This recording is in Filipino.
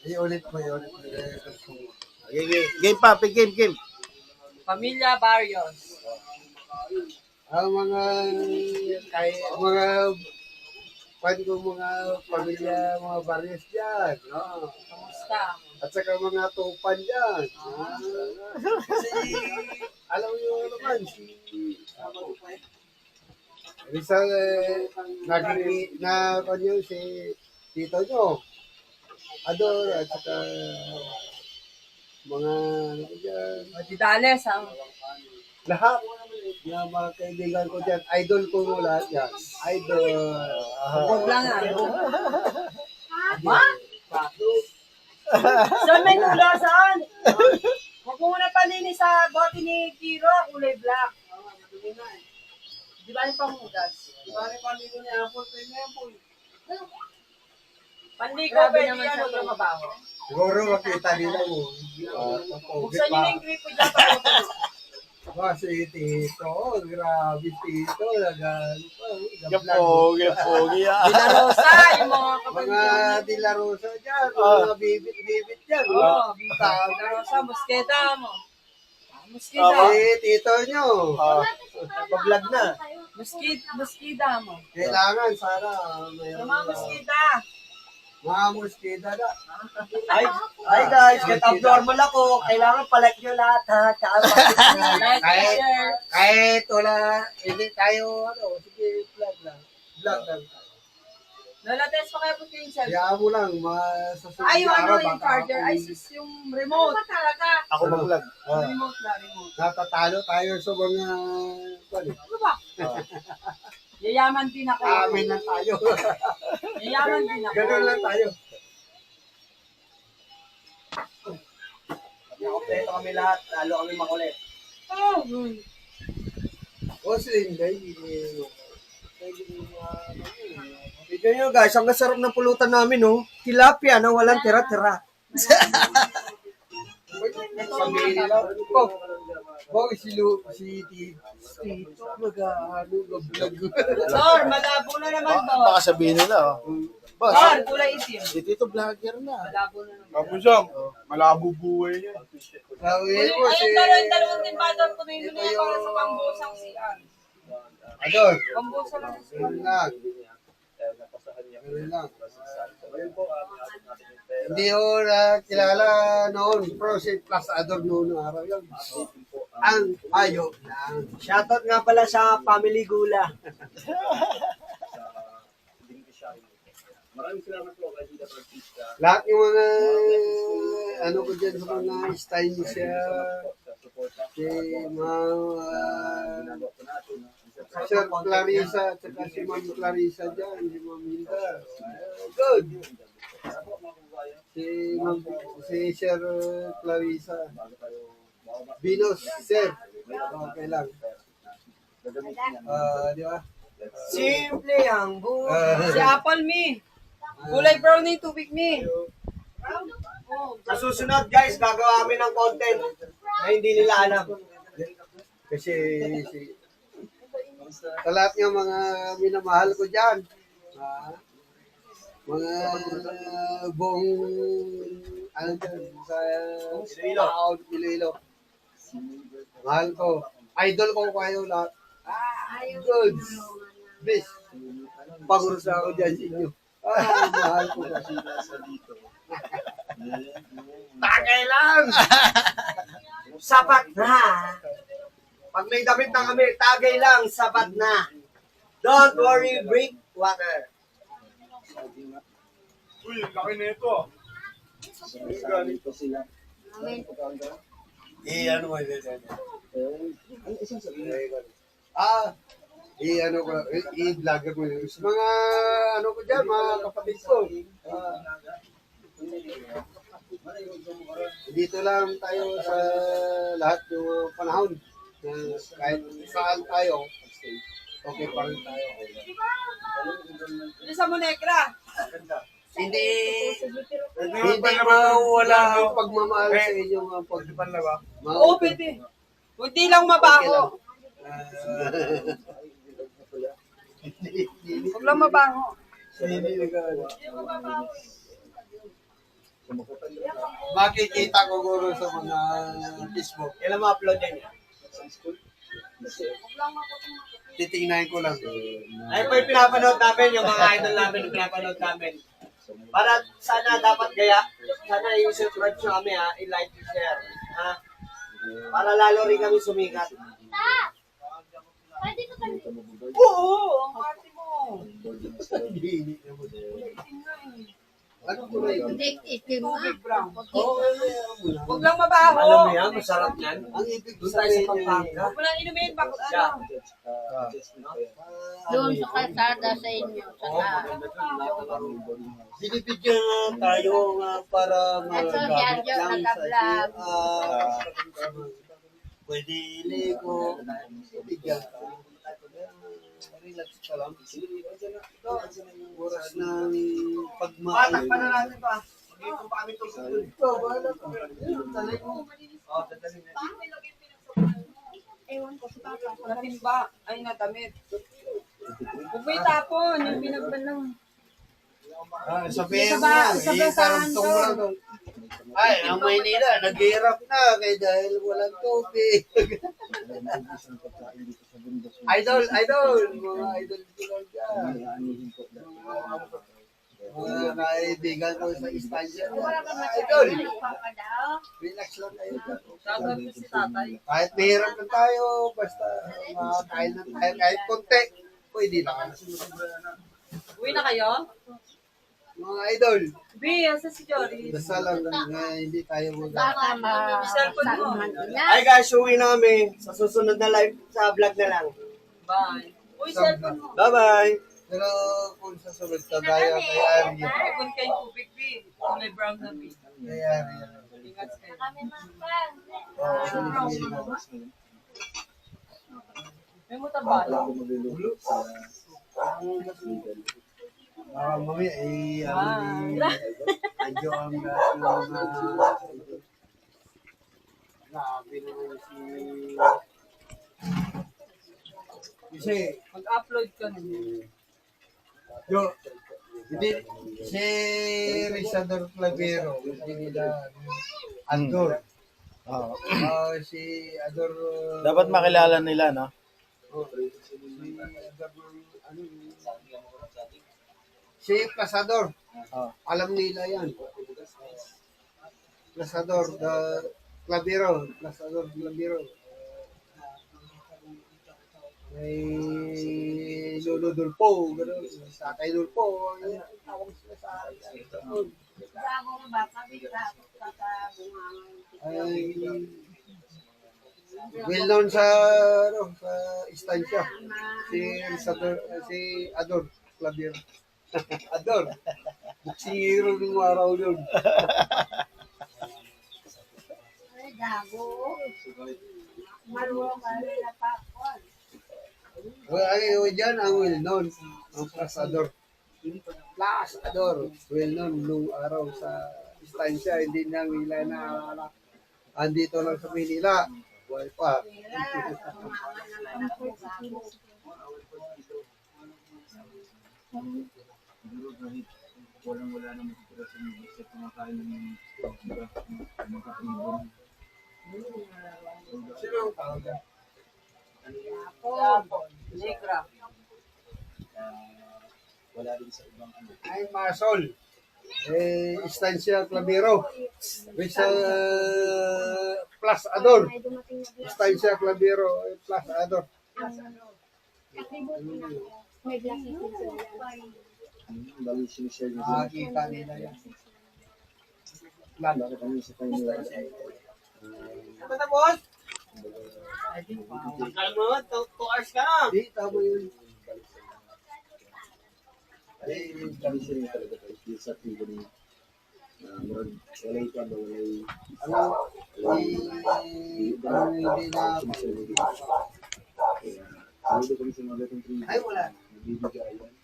I-ulit mo, i-ulit mo. Okay, game, game pa, pick game, game. Pamilya Barrios. Ang mga, kay, mga, pan ko mga pamilya, mga barrios dyan. No? Kamusta? At saka mga tupan dyan. Ah, kasi, alam niyo naman, si, Rizal, eh, naging, na, kanyo, si, tito nyo. Ador, at saka, mga, ano ko dyan, O, Didales ang lahat ng mga kaibigan ko dyan, idol ko mo lahat yan. Idol. Huwag lang ah. Ma? Saan may nula saan? Huwag mo muna panini sa bote ni Kiro, kulay black. Di ba yung panghugas? Di ba yung panligo ni Apple? Pwede na yan po. Panligo, pwede yan. Huwag na mabaho. Siguro makita nila mo. Uh, Buksan niyo na yung gripo dyan para Ba, si Tito, grabe Tito, nag-ano pa, nag-vlog. Pogi, pogi ah. Dila Rosa, yung mga Mga kapatid. De La Rosa dyan, Ah. mga bibit-bibit dyan. Oo, Oh. Dila Rosa, musketa mo. Ah, Muskida. Si Tito nyo, Ah, pag-vlog na. Muskid, muskida mo. kailangan sana Yung mayroon mga muskida. Mga muskida na. Hi, hi guys, get abnormal ako. Kailangan palike nyo lahat ha. Tsaka Like, Kahit, share. kahit wala, hindi tayo, ano, sige, vlog lang. Vlog lang. Lola, test pa kayo po yung cellphone. Hayaan mo lang, masasunod Ay, yung ano, yung charger. Ay, sus, yung remote. talaga. Ako mag-vlog. Ah, Remote na, remote. natatalo tayo sa mga, ano, Ano ba? Yayaman din ako. amin lang tayo. Yayaman din ako. Ganun lang tayo. kompleto kami lahat. Lalo kami makulit. Oh, Inday, eh, Tignan nyo guys, ang sarap ng pulutan namin oh. Tilapia na walang tira-tira. sabihin nila, oh, oh, si Lu, si Tito, mag-ano, mag-vlog. Sir, malabo na naman to. baka sabihin nila, oh. Boss, Sir, kulay itim. si Tito vlogger na. Malabo na naman. Kamusam, malabo buhay niya. Sabi Ayun, ko si, ayun, dalawang dalawang timbador ko na yun na para sa pambusang CR. Adon, Pambusa lang CR. ganun lang. Ganun lang. Hindi ko na kilala noon, pero si Plus Ador noon araw yun. Ang ayo lang. Shoutout nga pala sa Family Gula. Lahat yung mga ano ko dyan sa mga style siya, si mga uh, Sir Clarissa, at si Ma'am Clarissa dyan, si Ma'am Hilda. Good. Si Ma'am, si Sir Clarissa. Venus, Sir. Okay lang. Ah, di ba? Simple ang buhay. Si Apple me. Kulay brown ni tubig me. Sa susunod guys, gagawa kami ng content na hindi nila alam. Kasi si sa lahat ng mga minamahal ko dyan, ah, mga buong ano dyan, sa Iloilo. Iloilo. Mahal ko. Idol ko kayo lahat. Good. Best. Pagurus ako dyan sa inyo. Ah, mahal ko kasi. Tagay lang! Sapat na. Pag may damit na kami, tagay lang, sapat na. Don't worry, break water. Uy, laki na ito. ah. Eh, ano mo yun? Ah, eh, ano ko, eh, i-vlogger mo yun. Sa mga, ano ko dyan, mga kapatid ko. Ah, dito lang tayo sa lahat ng panahon. Na kahit saan tayo, okay pa rin tayo. Ano sa Monekra? Hindi, hindi mawala ang pagmamahal sa inyong mga pagpapalawa. Oo, pwede. Hindi lang mabaho. Huwag lang mabaho. Lang. Makikita ko guro sa mga Facebook. Kailan ma-upload yan? Titingnan ko lang. Ay po yung pinapanood namin, yung mga idol namin yung pinapanood namin. Para sana dapat gaya, sana yung subscribe nyo kami ha, i-like, i-share. Ha? Para lalo rin kami sumikat. Pwede ko kami. Oo, ang arte mo. Ito? Hindi, itim ano Huwag lang mabaho. Alam mo yan, masarap yan. Ang ibig Doon tayo sa Pampanga. Huwag mo lang inumin pag ano. Yeah. Doon sa kalsada sa inyo. Sa Binibigyan nga tayo nga para Arjo lang sa nag-vlog. ah, pwede ligo, bigyan ka. Relax ka lang. Oras ng pagmaan. Patak pa na natin pa. Dito pa kami. Ito, bahala ka. Ayun, talay mo. Oh, dadalhin na. Ewan ko sa papa. Natimba. Ay, natamit. Huwag mo itapon. Yung binagban lang. Ah, Sa yan, sa basahan to. Lang. Ay, ang Maynila, naghihirap na kay dahil walang tubig. idol, idol, mga idol lang dyan. Mga kaibigan ko sa istansya. Idol, relax lang kayo dyan. Kahit mahirap lang tayo, basta makakain lang tayo kahit konti. Pwede na. Uwi na kayo? Mga idol, B, asa si Jory? dasal lang na hindi tayo mag Baka ma... Cellphone mo. Ay guys, uwi na kami. Sa susunod na live sa vlog na lang. Bye. Uy, cellphone mo. Bye-bye! Pero kung sa sunod, kagaya kay Arya, Ipon kayo tubig, B. Kulay brown na B. kay Arya. Ingat kayo. Kami. Oh, sige, sige. May mutabala. Ah, mami, ni, Ah. medyo ang lahat ng mga, grabe naman si, kasi, Mag-upload ka na. yo, hindi, si Rizador Clavero, hindi nila, Ador, Oo. Ah, si Ador, Dapat makilala nila, no? oh, si Ador, ano, si Pasador, Oo. Alam nila yan. Plasador, the Clavero, Plasador, Clavero. May Lolo Dulpo, gano'n. Tatay Dulpo, yung tawag sila sa akin. Ay, well known sa, ano, sa istansya. Si, Rizador, si Ador Clavero. Ador. Buksingiro ng araw yun. Ay, gago. Marunong ka nila pa. Well, ay, dyan ang well known, ang Plasador. Plasador, well known nung araw sa istansya, hindi na nila na andito lang sa Manila. Buhay pa. Walang wala naman sa sa mga sa kumakain ng mga kakaibon. Sino ang tawag dyan? Tapon. Negra. Wala din sa ibang ano. Ay, Masol. Eh, istansya Clavero. With sa Plus Ador. Istansya Clavero, eh, Plus Ador. May glasses Bali sinishare niya. Makikita nila yan. Lalo kami sa kanila. Ano na boss? Tagal mo, 2 hours ka na. Di, tama yun. Eh, Kami rin talaga sa tigo ni uh, murag walay ka ba walay ano, eh, ano hindi na, sinishare niya. Kaya, saludo kami sa mga gatong tribo. ay wala. Nagbibigayan.